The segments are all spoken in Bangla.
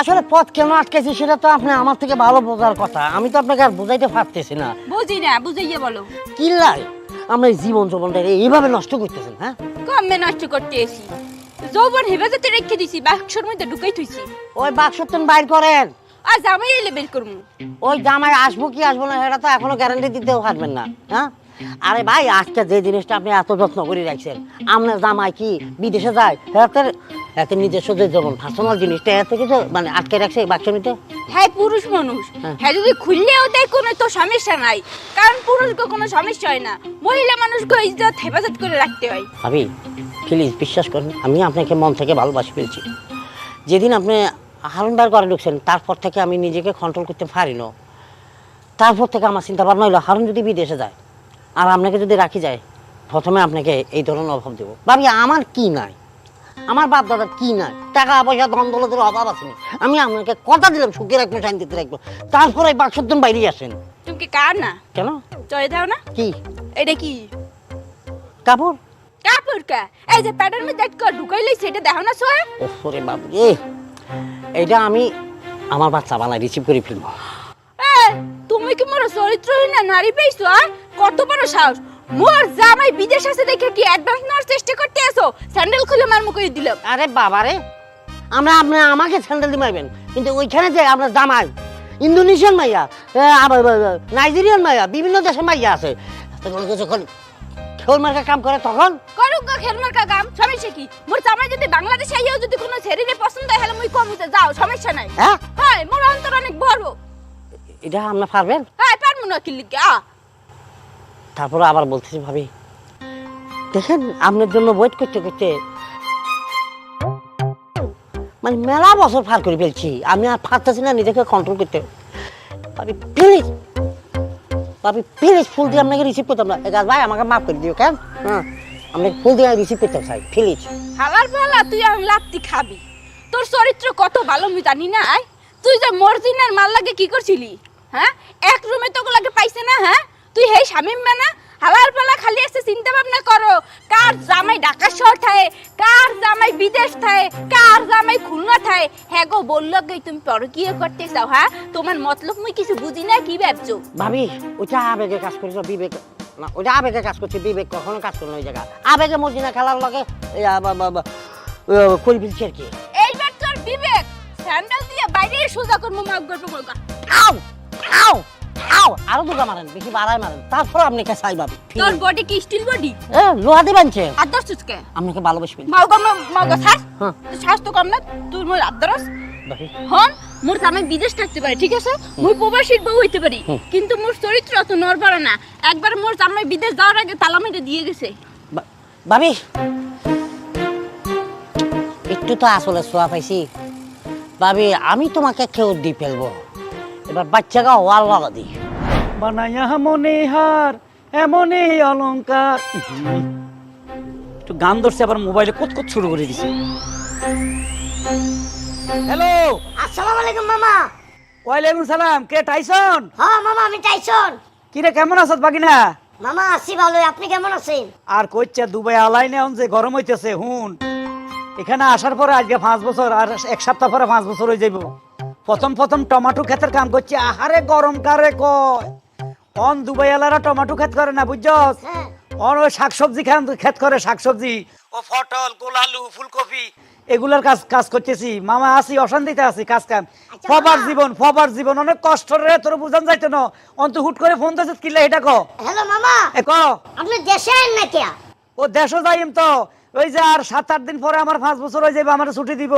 আসলে পথ কেন আটকেছি সেটা তো আপনি আমার থেকে ভালো বোঝার কথা। আমি তো আপনাকে আর বোঝাইতে পারতেছি না। বুঝি না বুঝাইয়ে বলো। কি লাই? আমরা এই জীবন জীবনটা এইভাবে নষ্ট করতেছেন হ্যাঁ? কমে নষ্ট করতে এসি যৌবন হেফাজতে রেখে দিছি বাক্সর মধ্যে ঢুকাই থইছি। ওই বাক্সতন বাইর করেন। আর জামাই এলে বের করব ওই জামাই আসব কি আসব না সেটা তো এখনও গ্যারান্টি দিতেও পারবেন না হ্যাঁ? আরে ভাই আজকে যে জিনিসটা আপনি এত যত্ন করে রাখছেন আমরা জামাই কি বিদেশে যায়? এতে নিজস্ব যে যেমন পার্সোনাল জিনিসটা এত কিছু মানে আটকে রাখছে এই বাক্স নিতে হ্যাঁ পুরুষ মানুষ। হ্যাঁ। হ্যাঁ যদি খুললেও দেয় কোনো তো সমস্যা নাই। কারণ পুরুষকে কোনো সমস্যা হয় না। মহিলা মানুষকে ইজ্জত হেফাজত করে রাখতে হয়। ভাবি প্লিজ বিশ্বাস করুন আমি আপনাকে মন থেকে ভালোবাসি পেয়েছি যেদিন আপনি হারুনবার ঘরে ঢুকছেন তারপর থেকে আমি নিজেকে কন্ট্রোল করতে পারি না তারপর থেকে আমার চিন্তা ভাবনা হলো হারুন যদি বিদেশে যায় আর আপনাকে যদি রাখি যায় প্রথমে আপনাকে এই ধরনের অভাব দেবো। ভাবি আমার কি নাই? আমার বাপ দাদার কি নাই? টাকা পয়সা ধন দৌলতের অভাব আছে আমি আপনাকে কথা দিলাম সুখে রাখব শান্তিতে রাখব। তারপরে বাক্সদ্দন বাইরে আসেন। তুমি কি কার না? কেন? চলে দাও না। কি? এটা কি? কাপড়? কাপড় কা? এই যে প্যাটার্ন মধ্যে একটা ঢুকাইলে সেটা দেখো না সোয়া। ওরে বাবু রে। এইটা আমি আমার বাচ্চা বানায় রিসিভ করে ফেলব। তুমি কি মোর চরিত্রহীন না নারী পেয়েছ কত বড় সাহস। মোর জামাই বিদেশ আছে দেখে কি অ্যাডভান্স নেওয়ার চেষ্টা করতে আসো স্যান্ডেল খুলে মার মুখে দিলাম। আরে বাবা রে আমরা আপনি আমাকে স্যান্ডেল দিয়ে মারবেন কিন্তু ওইখানে যে আপনার জামাই ইন্দোনেশিয়ান মাইয়া নাইজেরিয়ান মাইয়া বিভিন্ন দেশের মাইয়া আছে। যখন মার্কা কাম করে তখন? করুক গা খেলমার কা কাম সমস্যা কি? মোর জামাই যদি বাংলাদেশে আইয়াও যদি কোনো ছেড়ে পছন্দ হয় মুই কমিতে যাও সমস্যা নাই। হ্যাঁ? হ্যাঁ মোর অন্তর অনেক বড় এটা আপনার পারবেন? হ্যাঁ পারব না কি আ তারপরে আবার বলতেছি, ভাবি, দেখেন, আপনার জন্য ওয়েট করতে করতে মানে মেলা বছর পার করে ফেলছি। আমি আর পারতেছি না নিজেকে কন্ট্রোল করতে। ভাবি প্লিজ ভাবি প্লিজ ফুল দিয়ে আপনাকে রিসিভ করতাম না। এগাছ ভাই, আমাকে মাফ করে দিও, কেন? হ্যাঁ আমি ফুল দিয়ে রিসিভ করতে চাই প্লিজ হালার পালা তুই আমি খাবি। তোর চরিত্র কত ভালো, আমি জানি না তুই যে মর্জিনার মাল লাগে কি করছিলি? হ্যাঁ? এক রুমে তো লাগে পাইছে না হ্যাঁ? তুই হেই শামিম না হালার পালা খালি এসে চিন্তা ভাবনা করো। কার জামাই ঢাকা শহর থাকে কার জামাই বিদেশ থাকে কার জামাই খুলনা থাকে হ্যাঁ গো বলল গে তুমি পরকীয় করতে চাও হ্যাঁ? তোমার মতলব মুই কিছু বুঝি না কি ভাবছ? ভাবি ওটা আবেগে কাজ করেছ বিবেক না ওইটা আবেগে কাজ করছে বিবেক কখনো কাজ করে না ওই জায়গা। আবেগে মর্জিনা খেলার লগে বা, ফেলছি আর কি। এইবার তোর বিবেক। স্যান্ডেল দিয়ে বাইরে সোজা করব মাগ গল্প বলকা আও আও আও আরও দুটা মারেন বেশি বাড়ায় মারেন তারপর আপনি কে ভাবি তোর বডি কি স্টিল বডি এ লোহা দিয়ে বানছে আপনাকে ভালোবাসবেন মাউগা মাউগা শ্বাস হ্যাঁ। তো কম না তুই মোর আদরস হন মোর বিদেশ থাকতে পারে ঠিক আছে? মুই প্রবাসীর বউ হইতে পারি কিন্তু মোর চরিত্র অত নড়বড় না। একবার মোর বিদেশ যাওয়ার আগে তালা মেরে দিয়ে গেছে। ভাবি। একটু তো আসলে সোয়া পাইছি। ভাবি আমি তোমাকে কেউ দি ফেলব? এবার বাচ্চাকে ওয়াল লাগা দিই বানাইয়া মনে হার এমনই অলংকার। একটু গান ধরছে আবার মোবাইলে কত কত শুরু করে দিছে। হ্যালো আসসালামু আলাইকুম মামা। ওয়ালাইকুম সালাম কে টাইসন? হ্যাঁ মামা আমি টাইসন। কিরে কেমন আছত বাকিনা মামা আছি ভালো আপনি কেমন আছেন? আর কইছে দুবাই আলাই নেন যে গরম হইতেছে হুন। এখানে আসার পরে আজকে পাঁচ বছর আর এক সপ্তাহ পরে পাঁচ বছর হয়ে যাইব। প্রথম প্রথম টমাটো ক্ষেতের কাম করছে। আহারে গরম কারে কয়? অন দুবাই আলারা টমাটো ক্ষেত করে না বুঝছস? হ্যাঁ। অন ওই শাকসবজি খান ক্ষেত করে শাকসবজি। ও পটল গোলালু ফুলকপি এগুলার কাজ কাজ করতেছি। মামা আছি অশান্তিতে আছি কাজ কাম। আচ্ছা, ফবার জীবন ফবার জীবন। অনেক কষ্ট রে তোর বুঝান যাইতো না। অন্ত হুট করে ফোন দিছিস কিলে এটা ক? হ্যালো মামা। এ ক? আপনি দেশে আইন না কে? ও দেশও যাইম তো। ওই যে আর সাত আট দিন পরে আমার পাঁচ বছর হয়ে যাবে আমার ছুটি দিব।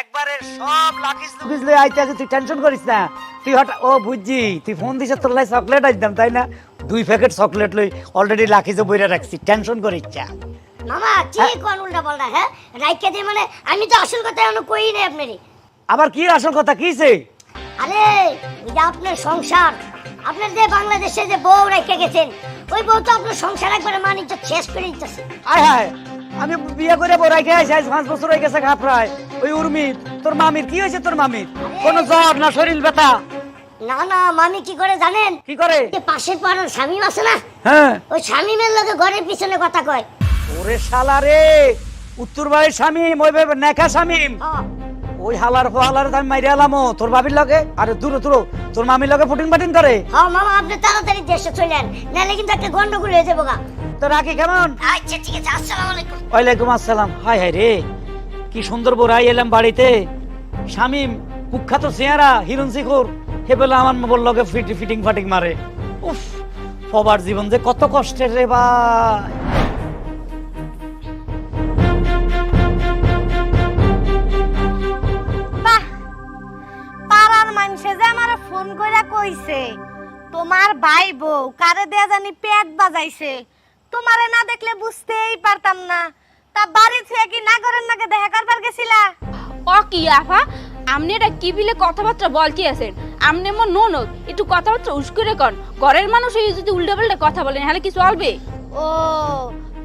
একবারে সব লাকিস লুকিস লই আইতে আছে তুই টেনশন করিস না। তুই হঠাৎ ও বুঝছি তুই ফোন দিছিস তোর লাই চকলেট আইতাম তাই না? দুই প্যাকেট চকলেট লই অলরেডি লাকিসে বইরা রাখছি টেনশন করিস চা মামা কি কোন উল্টা পাল্টা হ্যাঁ? রাইকে দিয়ে মানে আমি তো আসল কথা এখনও কই নাই আপনারই আবার কি আসল কথা কিছে আরে ওই যে আপনার সংসার। আপনার যে বাংলাদেশে যে বউ রেখে গেছেন ওই বউ তো আপনার সংসার একবারে মানিজ্য শেষ করে দিতেছে আয় হায়। আমি বিয়ে করে বড়াই খেয়ে আইছি আজ পাঁচ বছর হয়ে গেছে ঘা প্রায়। ওই উর্মির তোর মামির কি হয়েছে তোর মামির? কোনো জ্বর না শরীর ব্যথা। না না মামি কি করে জানেন? কি করে? পাশের পাড়ার স্বামী আছে না হ্যাঁ। ওই স্বামীমের লোকে ঘরের পিছনে কথা কয়। ওরে শালা রে উত্তর বাড়ির স্বামী ওই স্বামী। হ্যাঁ, ওই হালার ফোহালার আমি মাইরে আলামো তোর বাবির লগে? আরে দূর দূর তোর মামির লগে ফুটিং ফাটিং করে? হ্যাঁ মামা আপনি তাড়াতাড়ি দেশে চলেন নাহলে কিন্তু একটা গন্ডগোল হয়ে যাব গা। তো রাখি কেমন? আচ্ছা ঠিক আছে আসসালামু আলাইকুম। ওয়ালাইকুম আসসালাম। হাই হাই রে কি সুন্দর বোরাই এলাম বাড়িতে। শামিম কুখ্যাত চেহারা হিরণ শিখুর। হে বলে আমার বলল ফিট ফিটিং ফাটিং মারে। উফ সবার জীবন যে কত কষ্টের রে ভাই। বাহ পাড়ার মানুষে যে আমার ফোন কইরা কইছে তোমার ভাই বউ কারে দেয়া জানি পেট বাজাইছে। তোমারে না দেখলে বুঝতেই পারতাম না। তা বাড়ি থেকে কি নাগরের নাকে? দেখা করবার গেছিলা? ও কি আফা? আপনি এটা কি বিলে কথাবার্তা বলতে আছেন? আপনি মোর ননদ একটু কথাবার্তা উস্কুরে কন। ঘরের মানুষ এই যদি উল্টো পাল্টা কথা বলেন হলে কি চলবে ও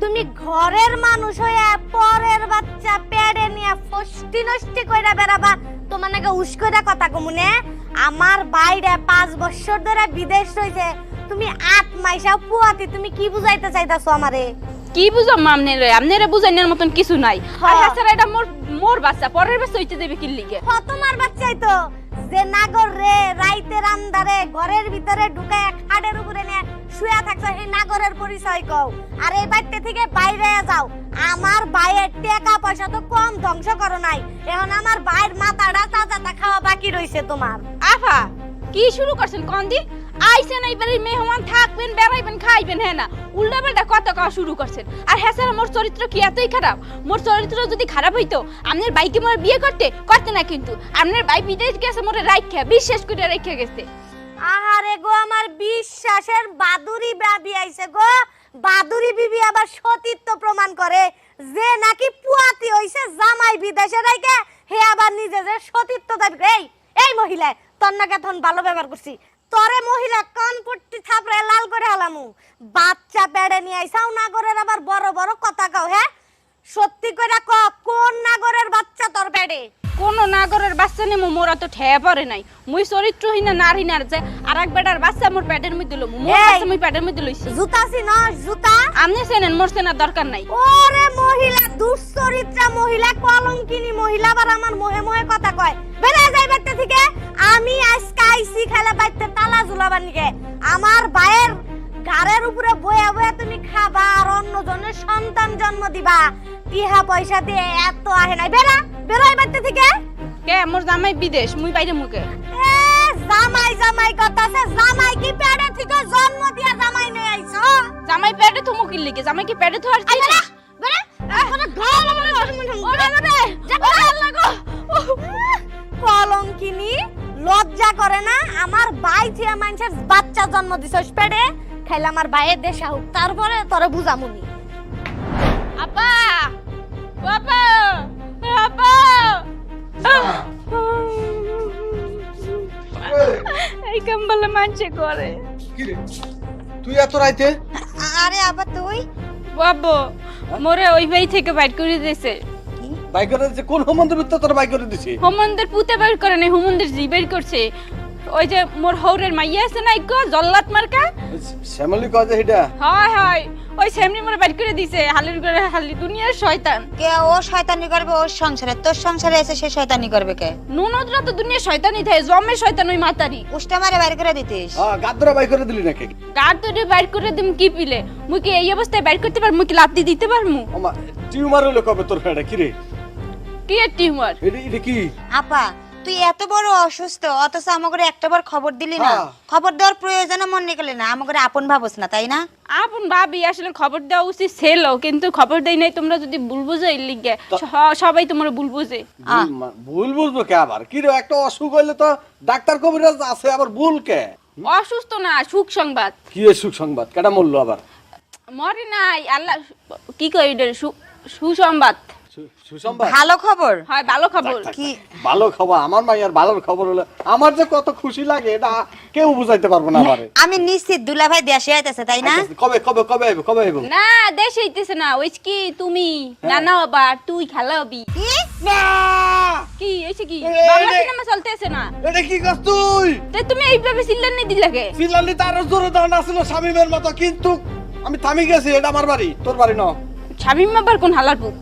তুমি ঘরের মানুষ হয়ে পরের বাচ্চা পেড়ে নিয়ে ফষ্টি নষ্টি কইরা বেড়াবা। তোমার নাকি উস কইরা কথা কমুনে আমার বাইরে পাঁচ বছর ধরে বিদেশ রয়েছে তুমি আট মাইসা পুয়াতি তুমি কি বুঝাইতে চাইতাছো আমারে? কি বুঝাম আপনারে আপনারা বুঝাইনার মতন কিছু নাই। আর। হ্যাঁ এটা মোর মোর বাচ্চা পরের বাচ্চা হইতে দেবে কি লিগে? হ তোমার বাচ্চাই তো। যে নাগর রে রাইতের আন্দারে ঘরের ভিতরে ঢুকায় খাটের উপরে নিয়ে শুয়ে থাকছো এই নাগরের পরিচয় কও। আর এই বাড়িতে থেকে বাইরে যাও। আমার ভাইয়ের টাকা পয়সা তো কম ধ্বংস করো নাই। এখন আমার ভাইয়ের মাথাটা তাজাটা খাওয়া বাকি রইছে তোমার। আফা কি শুরু করছেন কন্দি আইসেন এইবারে মেহমান থাকবেন, বেড়াইবেন, খাইবেন হ্যাঁ না? উল্টা পাল্টা কথা শুরু করছেন। আর হ্যাঁ স্যার, মোর চরিত্র কি এতই খারাপ? মোর চরিত্র যদি খারাপ হইতো, আপনার বাইকে মোর বিয়ে করতে করতে না কিন্তু। আপনার বাই বিদেশ গেছে, মোরে রাইখা, বিশ্বাস করে রেখে গেছে। আহারে গো, আমার বিশ্বাসের বাদুরি বাবি আইছে গো। বাদুরি বিবি আবার সতীত্ব প্রমাণ করে। যে নাকি পুয়াতি হইছে জামাই বিদেশে রাইকে হে আবার নিজে যে সতীত্ব দাবি। এই এই মহিলা, তোর নাকি ভালো ব্যবহার করছি। তরে মহিলা কান পট্টি থাপড়ে লাল করে হালামু বাচ্চা পেড়ে নিয়ে আইসাও না করে আবার বড় বড় কথা কাও হ্যাঁ? সত্যি করে ক কোন নাগরের বাচ্চা তোর পেড়ে কোন নাগরের বাচ্চা নেমো মোরা তো ঠেয়া পড়ে নাই। মুই চরিত্রহীন নারী না যে আর এক বেটার বাচ্চা মোর পেটের মধ্যে লমু মোর! বাচ্চা মুই পেটের মধ্যে লইছি। জুতা সি না জুতা? আপনি চেনেন মোর চেনার দরকার নাই। ওরে মহিলা দুশ্চরিত্রা মহিলা কলঙ্কিনী মহিলা আবার আমার মোহে মোহে কথা কয়। বেড়ে যাই বাড়তে থেকে। আমি আজকে আইসি খেলা বাইতে তালা ঝুলাবার নিকে আমার ভাইয়ের ঘাড়ের উপরে বয়া বয়া তুমি খাবা আর অন্যজনের সন্তান জন্ম দিবা। ইহা পয়সা দিয়ে এত আহে নাই। বেড়া বেরোয় বাড়তে থেকে? কে? মোর জামাই বিদেশ মুই বাইরে এ, জামাই জামাই কথা আছে। জামাই কি পেড়ে থেকে জন্ম দিয়া জামাই নিয়ে আইছো? জামাই পেটে তো মুখির লিগে? জামাই কি পেটে তো আর আই বেড়া বেড়া ওরে ঘর আমার ওরে ওরে কলঙ্কিনী লজ্জা করে না? আমার ভাই থিয়া মানুষের বাচ্চা জন্ম দিছস পেটে? খাইলে আমার ভাইয়ের দেশা হোক তারপরে তোরে বুঝামুনি আপা! বাবা আপা! এই কম্বল মানছে করে। তুই এত রাইতে? আরে আবার তুই? বাবু মোরে ওই বাড়ি থেকে বাইর করে দিয়েছে বাইক করে দিছে? কোন সম্বন্ধের ভিতরে তোর বাইক করে হোমন্দের পুতে বাইর করে নাই হোমন্দের জি বাইর করছে। ওই যে মোর হৌরের মাইয়া আছে না ইকো জল্লাত মার্কা? শ্যামলি কয় যে সেটা হয় হয়। ওই সেমনি মোরে বাইর করে দিছে হালির করে হালি দুনিয়ার শয়তান। কে ও শয়তানি করবে ওর সংসারে? তোর সংসারে এসে সে শয়তানি করবে কে? নুনদরা তো দুনিয়ার শয়তানি থাকে জমের শয়তান ওই মাতারি। উষ্টা মারে বাইরে করে দিতিস। হ্যাঁ গাদ্দরা বাইক করে দিলি নাকি? গার তোরে বাইর করে দিম কি পিলে? মুই কি এই অবস্থায় বাইর করতে পার মুই কি লাত্তি দিতে পারমু আমা টিউমার হলো কবে তোর ফেড়া? কি এর টিউমার? এটা এটা কি? আপা তুই এত বড় অসুস্থ অথচ আমাকে একটা বার খবর দিলি না। হ্যাঁ। খবর দেওয়ার প্রয়োজন মনে করলি না আমাকে আপন ভাবস না তাই না? আপন ভাবি আসলে খবর দেওয়া উচিত ছিল কিন্তু খবর দেই নাই তোমরা যদি ভুল বুঝো এর লিগে স- সবাই তোমার ভুল বুঝে। ভুল মা- ভুল বুঝব কে আবার? কিরে একটা অসুখ হইলে তো ডাক্তার কবিরাজ আছে আবার ভুল কে? অসুস্থ না সুখ সংবাদ। কি এ সুখ সংবাদ? কেটা মরলো আবার? মরে নাই আল্লাহ কি কই এটা সু- সুসংবাদ। সুসংবাদ? ভালো খবর? হয় ভালো খবর। কি? ভালো খবর আমার মাইয়ার ভালো খবর হলো আমার যে কত খুশি লাগে এটা কেউ বুঝাইতে পারব না আমারে। আমি নিশ্চিত দুলাভাই দেশে আইতেছে তাই না? কবে কবে কবে আইবো কবে আইবো? না দেশ হইতেছে না ওই কি তুমি নানা বাবা তুই খেলা হবি। না! কি এসে কি বাংলা সিনেমা চলতেছে না? এটা কি কাজ তুই? তে তুমি এইভাবে দিলাকে তার জোরে দাঁড়ানো ছিল স্বামীমের মতো কিন্তু আমি থামি গেছি এটা আমার বাড়ি তোর বাড়ি ন। শামিম আবার কোন হালার পুক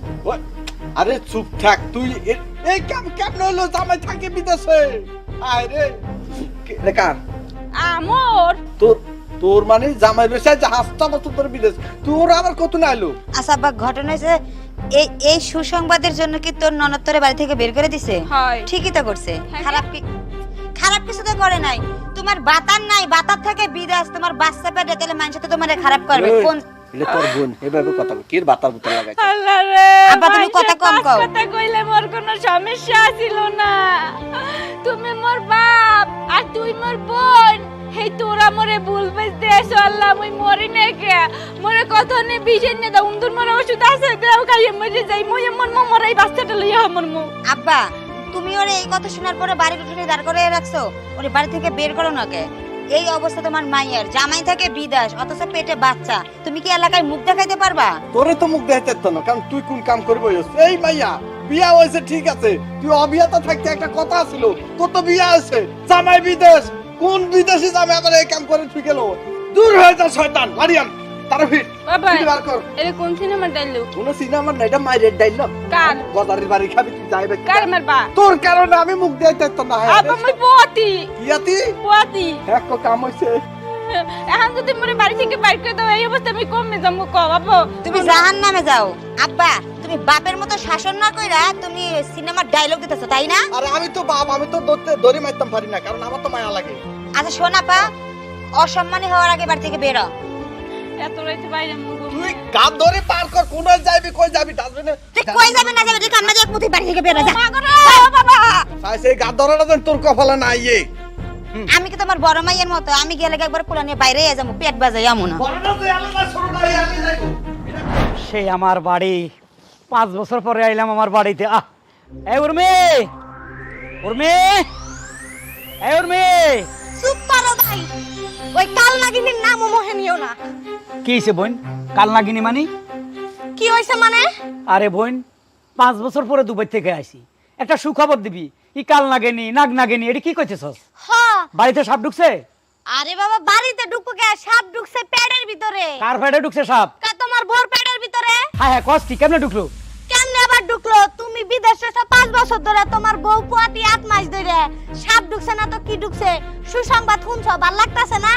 আরে চুপ থাক তুই এই কাম কেমন হলো জামাই থাকে বিদেশে? আয় রে। কার? আমর। তোর তোর মানে জামাই রয়েছে জাহাজটা বছর ধরে বিদেশ। তোর আবার কত না এলো? আচ্ছা আব্বা ঘটনা হয়েছে এই এই সুসংবাদের জন্য কি তোর ননদ তোরে বাড়ি থেকে বের করে দিছে? হয়। ঠিকই তো করছে। হ্যাঁ, খারাপ কি খারাপ কিছু তো করে নাই। তোমার বাতার নাই বাতার থেকে বিদেশ তোমার বাচ্চা পেটে তাহলে মানুষ তো তোমার খারাপ করবে। কোন এলে তোর বোন এভাবে কথা। কির বাতার বুতার লাগাইছে? আল্লাহ রে আব্বা, তুমি কথা কম কও। কথা কইলে মোর কোনো সমস্যা ছিল না। তুমি মোর বাপ আর তুই মোর বোন। হেই তোরা মোরে বুঝতে এসো আল্লাহ মুই মরি নে কে মোরে কত নে বিজেন নে দা উন্দুর মোরে ওষুধ আছে দেও খাইয়ে মরে যাই। মুই মন মো মরাই বাচ্চাটা লইয়া মর মু। আব্বা তুমি ওরে এই কথা শোনার পরে বাড়ির উঠোনে দাঁড় করে রাখছো ওরে বাড়ি থেকে বের করো না কে এই অবস্থা তোমার মায়ের। জামাই থাকে বিদাস, অথচ পেটে বাচ্চা। তুমি কি এলাকায় মুখ দেখাইতে পারবা? তোরে তো মুখ দেখাতে তো না, কারণ তুই কোন কাম করব এই মাইয়া, বিয়া হয়েছে, ঠিক আছে। তুই অবিয়াতে থাকতে একটা কথা ছিল তোর তো বিয়া আছে জামাই বিদেশ। কোন বিদেশি জামাই আমার এই কাম করে ঠিক গেল দূর হয়ে যা, শয়তান, মারিয়াম। তার বাবা বার কর। এটা কোন সিনেমা ডাইলু? কোন সিনেমার না এটা মাইরের ডাইল কার? গদারির বাড়ি খাবি তুই যাইবে কি? কার মারবা তোর কারণে আমি মুখ দেখাতে তো না আব্বা মুই পোয়াতি। ইয়াতি পোয়াতি। এক কাম হইছে। এখন যদি মোরে বাড়ি থেকে বাইর করে দাও এই অবস্থা আমি কমে যাব ক বাবা তুমি জাহান নামে যাও। আব্বা তুমি বাপের মতো শাসন না কইরা তুমি সিনেমার ডায়লগ দিতেছো তাই না? আরে আমি তো বাপ আমি তো ধরতে দড়ি মারতাম পারি না কারণ আমার তো মায়া লাগে। আচ্ছা শোনা পা অসম্মানী হওয়ার আগে বাড়ি থেকে বেরো। এত রাইতে বাইরে মুগো তুই গান ধরে পার কর কোন যাবি কই যাবি ডাস্টবিনে তুই কই যাবে না যাবে? তুই কান্না দিয়ে মুতি বাড়ি থেকে বেরো যা। বাবা তাই সেই গান ধরাটা যেন তোর কপালে না ইয়ে আমি কি তোমার বড় মাইয়ের মতো? আমি গেলে একবার পোলা নিয়ে বাইরে যাব? পেট বাজাই এমন সেই আমার বাড়ি। পাঁচ বছর পরে আইলাম আমার বাড়িতে। আহ! এই উর্মি! উর্মি! এই উর্মি! চুপ করো ভাই। ওই কাল নাগিনীর নামও মোহে নিও না। কি হয়েছে বোন? কাল নাগিনি মানি? কি হইছে মানে? আরে বোন পাঁচ বছর পরে দুবাই থেকে আইছি। একটা সুখবর দিবি ই কাল নাগেনি নাগ নাগেনি এটা কি কইতেছস? হ। বাড়িতে সাপ ঢুকছে? আরে বাবা বাড়িতে ঢুকবো কে? সাপ ঢুকছে পেটের ভিতরে। কার ফেটে ঢুকছে সাপ? কা তোমার বোর পেটের ভিতরে? হ্যাঁ হ্যাঁ কস কি? কেমনে ঢুকলো? ঢুকলো, তুমি বিদেশে পাঁচ বছর ধরে তোমার বউ আট মাস ধরে। সাপ ঢুকছে না তো কি ঢুকছে? সুসংবাদ ভালো না?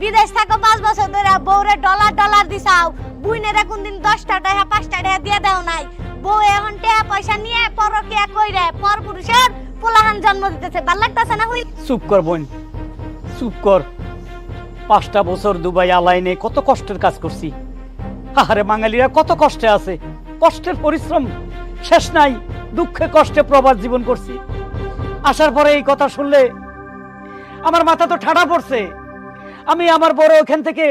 বিদেশ থাকো পাঁচ বছর ধরে, বউরে ডলার ডলার দিছাও। দশটা টাকা, পাঁচটা টাকা দিয়ে নাই। বউ এখন টাকা পয়সা নিয়ে পরকিয়া কইরে পর পুরুষের পোলাহান জন্ম দিতেছে। ভালো না হুই চুপ কর বোন, চুপ কর। পাঁচটা বছর দুবাই আলাইনে কত কষ্টের কাজ করছি। আরে বাঙালিরা কত কষ্টে আছে, কষ্টের পরিশ্রম। শেষ নাই, দুঃখে কষ্টে প্রবাস জীবন করছি। আসার পরে এই কথা শুনলে আমার মাথা তো ঠাডা পড়ছে। আমি আমার বড় ওখান থেকে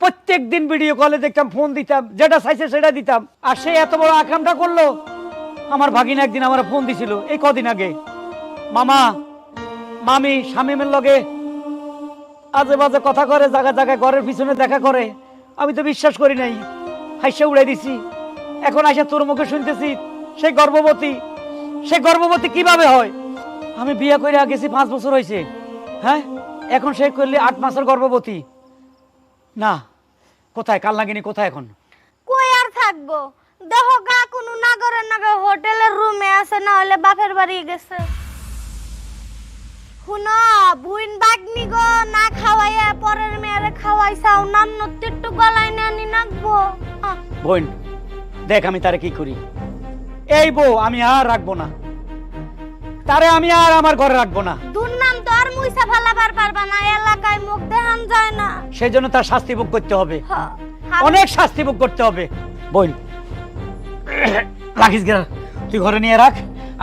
প্রত্যেক দিন ভিডিও কলে দেখতাম ফোন দিতাম, যেটা চাইছে সেটা দিতাম। আর সে এত বড় আকামটা করল, আমার ভাগিনা একদিন আমার ফোন দিছিল, এই কদিন আগে। মামা, মামি স্বামীমের লগে আজে বাজে কথা করে জায়গা জায়গায় ঘরের পিছনে দেখা করে। আমি তো বিশ্বাস করি নাই, হাইসে উড়াই দিছি। এখন আইসা তোর মুখে শুনতেছি সে গর্ভবতী। সে গর্ভবতী কীভাবে হয়? আমি বিয়ে করে গেছি পাঁচ বছর হয়েছে হ্যাঁ? এখন সে করলে আট মাসের গর্ভবতী। না কোথায়? কাল নাগিনি কোথায় এখন? কই আর থাকব? দেহ গা কোনো নাগরের নাগর হোটেলের রুমে আছে না হলে বাপের বাড়ি গেছে। শুনো বুইন বাগনি গো না খাওয়াইয়া পরের মেয়েরে খাওয়াইছাও নান্ন একটু গলায় না নি বোন দেখ আমি তারে কি করি। এই বউ আমি আর রাখব না। তারে আমি আর আমার ঘরে রাখব না। দুর্নাম তো আর মুইসা ফালাবার পারবা না এলাকায় মুখ দেখান যায় না। সেই জন্য তার শাস্তি ভোগ করতে হবে। অনেক শাস্তি ভোগ করতে হবে। বোন রাখিস গেল তুই ঘরে নিয়ে রাখ।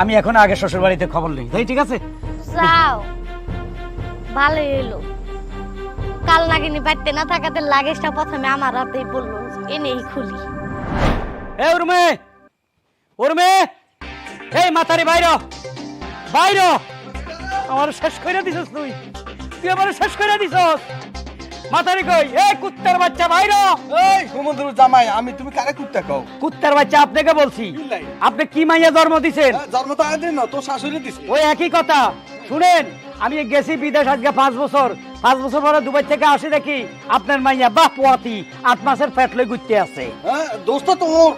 আমি এখন আগে শ্বশুর বাড়িতে খবর নেই তাই ঠিক আছে? যাও। ভালো এলো কাল নাগিনি বাড়তে না থাকাতে লাগেজটা প্রথমে আমার হাতেই বলল এনেই খুলি। এ উর্মে! উর্মে! এই মাতারি বাইর! বাইর! আমার শেষ করে দিছস তুই। তুই আমার শেষ করে দিছস। মাতারি কই? এই কুত্তার বাচ্চা বাইর! এই সমুদ্র জামাই আমি তুমি কারে কুত্তা কও? কুত্তার বাচ্চা আপনাকে বলছি? আপনি কি মাইয়া জন্ম দিছেন? হ্যাঁ, জন্ম তো আগে না তোর শাশুড়ি দিছে। ওই একই কথা। শুনেন আমি গেছি বিদেশ আজকে পাঁচ বছর। পাঁচ বছর পরে দুবাই থেকে আসি দেখি আপনার মাইয়া বাহ পোয়াতি আট মাসের ফ্যাট লই ঘুরতে আছে। হ্যাঁ দোস্ত তোর।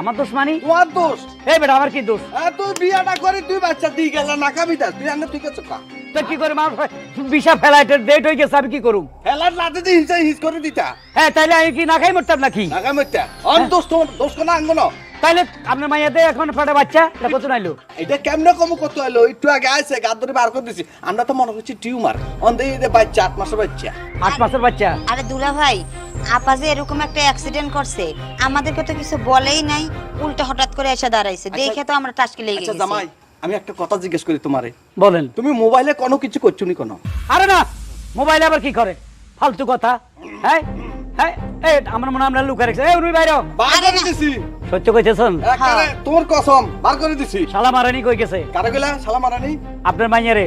আমার দোষ মানি? তোমার দোষ। এই বেটা আমার কি দোষ? হ্যাঁ তুই বিয়াটা করে তুই বাচ্চা দিয়ে গেল না খাবি তা তুই আনে তুই কেছো কা তো কি করে মার বিশা ফ্লাইটের ডেট হয়ে গেছে আমি কি করুম? হেলার লাতে দিয়ে হিসা হিস করে দিতা। হ্যাঁ তাইলে আমি কি না খাই মরতাম নাকি? না খাবি তা অন দোষ তোমার দোষ কোন আঙ্গ তাইলে আপনার মাইয়াতে এখন ফেটে বাচ্চা এটা কত নাইলো? এটা কেমনে কম কত এলো একটু আগে আইছে গাদ ধরে বার করে দিছি। আমরা তো মনে করছি টিউমার। অন দিয়ে বাচ্চা আট মাসের বাচ্চা। আট মাসের বাচ্চা? আরে দুলা ভাই আপা যে এরকম একটা অ্যাক্সিডেন্ট করছে আমাদেরকে তো কিছু বলেই নাই উল্টো হঠাৎ করে এসে দাঁড়াইছে। দেখে তো আমরা টাসকে লেগে আচ্ছা গেছি। জামাই আমি একটা কথা জিজ্ঞেস করি তোমারে। বলেন। তুমি মোবাইলে কোনো কিছু করছ নি কোনো? আরে না মোবাইলে আবার কি করে? ফালতু কথা হ্যাঁ? হ্যাঁ এই আমার মনে আমরা লুকা রেখেছি। এই উনি বাইরে বার করে দিছি। সত্য কইতেছেন? একেবারে তোর কসম বার করে দিছি। শালা মারানি কই গেছে? কারে গেলা শালা মারানি? আপনার মাইয়ারে।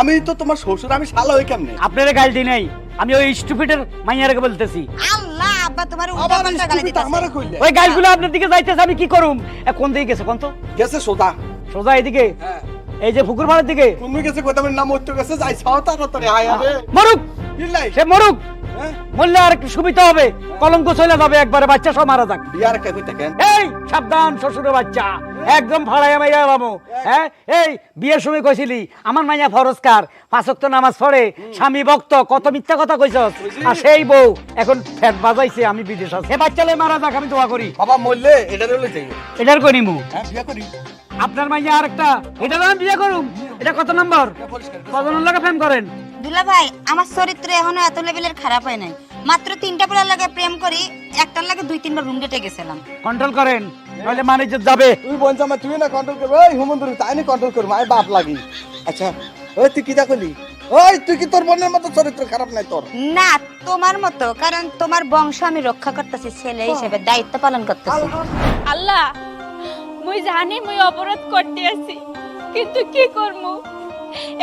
আমি তো তোমার শ্বশুর আমি শালা হই কেমনে? আপনারে গাল দি নাই। আমি ওই স্টুপিডের মাইয়ারে বলতেছি। আল্লাহ আব্বা তোমার উল্টা পাল্টা গালি স্টুপিড আমারে কইলে। ওই গালগুলো আপনার দিকে যাইতেছে আমি কি করুম? কোন দিকে গেছে কোন তো? গেছে সোদা সোজা এদিকে? হ্যাঁ। এই যে পুকুর পাড়ের দিকে? তুমি গেছে কইতাম নাম গেছে যাই তাড়াতাড়ি আরে মরুক! সে মরুক! হ্যাঁ মরলে আর একটু সুবিধা হবে কলঙ্ক চলে যাবে একবারে বাচ্চা সব মারা যাক। বিয়ার কে কইতে কেন? এই সাবধান শ্বশুরের বাচ্চা। একদম ফাড়াইয়া মাইয়া হ্যাঁ এই বিয়ের সময় কইছিলি আমার মাইয়া ফরস্কার পাঁচক তো নামাজ পড়ে স্বামী ভক্ত কত মিথ্যা কথা কইছস? আর সেই বউ এখন ফ্যাট বাজাইছে আমি বিদেশ আছি। সে বাচ্চালে মারা যাক আমি দোয়া করি। বাবা মরলে যাই এটার হ্যাঁ বিয়া করি। আপনার মাইয়া আরেকটা এটা আমি বিয়ে করুম। এটা কত নম্বর? কজনের লাগে প্রেম করেন? দুলা ভাই আমার চরিত্র এখনও এত লেভেলের খারাপ হয় নাই। মাত্র তিনটা পোলার লাগে প্রেম করি একটার লাগে দুই তিনবার রুম ডেটে গেছিলাম। কন্ট্রোল করেন নইলে মানিজ্য যাবে। তুই বলছ আমার তুই না কন্ট্রোল করবি? ওই হুমন্দুরি তাই না কন্ট্রোল করবি? আই বাপ লাগি। আচ্ছা ওই তুই কি দেখলি ওই তুই কি তোর বোনের মতো চরিত্র খারাপ নাই তোর? না তোমার মতো কারণ তোমার বংশ আমি রক্ষা করতেছি ছেলে হিসেবে দায়িত্ব পালন করতেছি। আল্লাহ মুই জানি মুই অপরাধ করতে আছি কিন্তু কি করব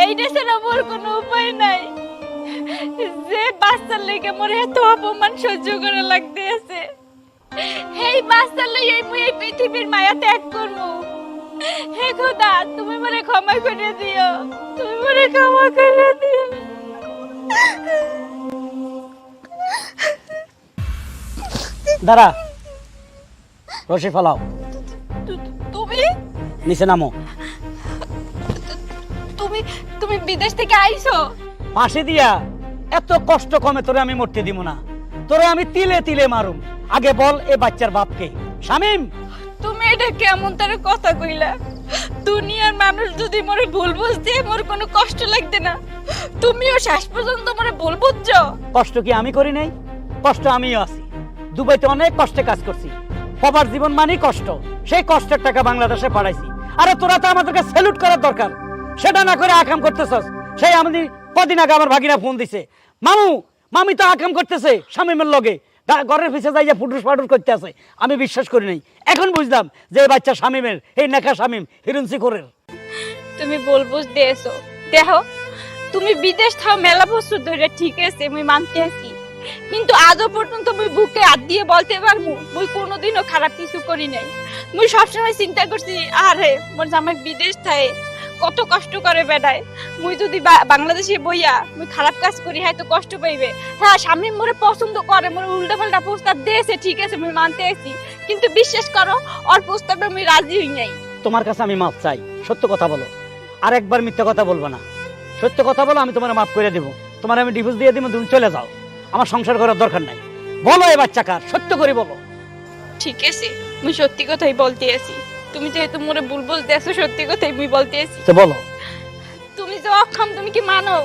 এইটা ছাড়া মোর কোনো উপায় নাই। যে বাচ্চার লেগে মোর এত অপমান সহ্য করা লাগতে আছে এই বাচ্চার লেগে মুই এই পৃথিবীর মায়া ত্যাগ করব। হে খোদা তুমি মরে ক্ষমা করে দিও। তুমি মরে ক্ষমা করে দিও। দাঁড়া রশি ফলাও। তুমি নিচে নামো। বিদেশ থেকে আইছো? ফাঁসি দিয়া এত কষ্ট কমে তোরে আমি মরতে দিব না। তোরে আমি তিলে তিলে মারুম। আগে বল এ বাচ্চার বাপকে। শামিম! তুমি এটা কেমন তার কথা কইলা? দুনিয়ার মানুষ যদি মরে ভুল বুঝতে মোর কোনো কষ্ট লাগতে না। তুমিও শেষ পর্যন্ত মরে ভুল বুঝছ? কষ্ট কি আমি করি নাই? কষ্ট আমিও আছি। দুবাইতে অনেক কষ্টে কাজ করছি। সবার জীবন মানেই কষ্ট। সেই কষ্টের টাকা বাংলাদেশে পাঠাইছি। আরে তোরা তো আমাদেরকে স্যালুট করার দরকার। সেটা না করে আকাম করতেছস। সেই আমাদের কদিন আগে আমার ভাগিনা ফোন দিছে। মামু, মামি তো আকাম করতেছে স্বামীমের লগে। ঘরের পিছে যাই যে ফুটুস ফাটুস করতে আছে। আমি বিশ্বাস করি নাই। এখন বুঝলাম যে বাচ্চা স্বামীমের এই নেখা স্বামীম হিরুন্সি করের তুমি বুঝতে এসো দেখো, তুমি বিদেশ থাও, মেলা বছর ধরে ঠিক আছে, আমি মানতে আছি। কিন্তু আজও পর্যন্ত মুই বুকে হাত দিয়ে বলতে পারব, মুই কোনোদিনও খারাপ কিছু করি নাই। মুই সবসময় চিন্তা করছি, আরে, মোর জামাই বিদেশ থাকে কত কষ্ট করে বেড়ায়। মুই যদি বাংলাদেশে বইয়া মুই খারাপ কাজ করি হ্যাঁ তো কষ্ট পাইবে। হ্যাঁ স্বামী মোরে পছন্দ করে মোরে উল্টা পাল্টা প্রস্তাব দিয়েছে ঠিক আছে মুই মানতে আছি। কিন্তু বিশ্বাস করো ওর প্রস্তাবে আমি রাজি হই নাই। তোমার কাছে আমি মাপ চাই সত্য কথা বলো। আর একবার মিথ্যা কথা বলব না। সত্য কথা বলো আমি তোমার মাফ করে দেবো। তোমার আমি ডিভোর্স দিয়ে দিব তুমি চলে যাও। আমার সংসার করার দরকার নাই। বলো এ বাচ্চা কার সত্য করে বলো। ঠিক আছে মুই সত্যি কথাই বলতে আছি। তুমি যেহেতু মোরে ভুল বলতে আছো সত্যি কথাই মুই বলতে আছি তো বলো। তুমি যে অক্ষম তুমি কি মানো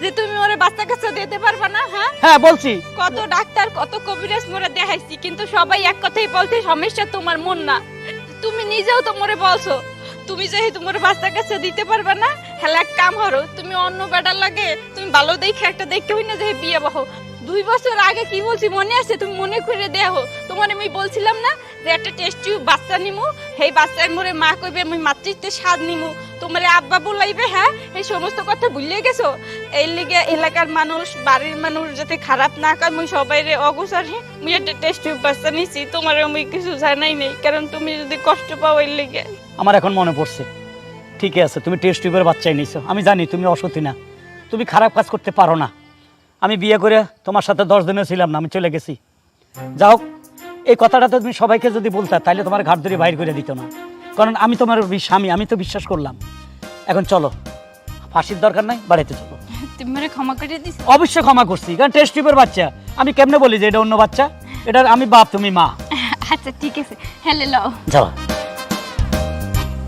যে তুমি ওরে বাচ্চা কাচ্চা দিতে পারবা না হ্যাঁ? হ্যাঁ বলছি। কত ডাক্তার কত কবিরাজ মোরে দেখাইছি কিন্তু সবাই এক কথাই বলতে সমস্যা তোমার মন না। তুমি নিজেও তো মোরে বলছো তুমি যেহেতু মোরে বাচ্চা কাচ্চা দিতে পারবা না হেলা এক কাম হরো তুমি অন্য বেটার লাগে তুমি ভালো দেখে একটা দেখতে হই না যে বিয়ে বহো। দুই বছর আগে কি বলছি, মনে আছে? তুমি মনে করে দেও তোমার আমি বলছিলাম না যে একটা টেস্ট বাচ্চা নিমু, সেই বাচ্চার মোরে মা কইবে, আমি মাতৃত্বের স্বাদ নিমু। তোমার আব্বা বলাইবে হ্যাঁ এই সমস্ত কথা ভুলিয়ে গেছো? এই লিগে এলাকার মানুষ, বাড়ির মানুষ যাতে খারাপ না কর, মুই সবাই রে অগোসারি মুই একটা টেস্ট বাচ্চা নিছি, তোমার আমি কিছু জানাই নেই, কারণ তুমি যদি কষ্ট পাও এই লিগে। আমার এখন মনে পড়ছে। ঠিকই আছে, তুমি টেস্ট টিউবের বাচ্চাই নিছো। আমি জানি তুমি অসতী না। তুমি খারাপ কাজ করতে পারো না। আমি বিয়ে করে তোমার সাথে দশ দিনও ছিলাম না আমি চলে গেছি। যাও এই কথাটা তো তুমি সবাইকে যদি বলতা তাহলে তোমার ঘাট ধরে বাইর করে দিত না। কারণ আমি তোমার স্বামী আমি তো বিশ্বাস করলাম। এখন চলো ফাঁসির দরকার নাই বাড়িতে চলো। তুমি মেরে ক্ষমা করে দিস অবশ্যই ক্ষমা করছি কারণ টেস্ট টিউবের বাচ্চা। আমি কেমনে বলি যে এটা অন্য বাচ্চা? এটার আমি বাপ তুমি মা। আচ্ছা ঠিক আছে। হ্যালো চলো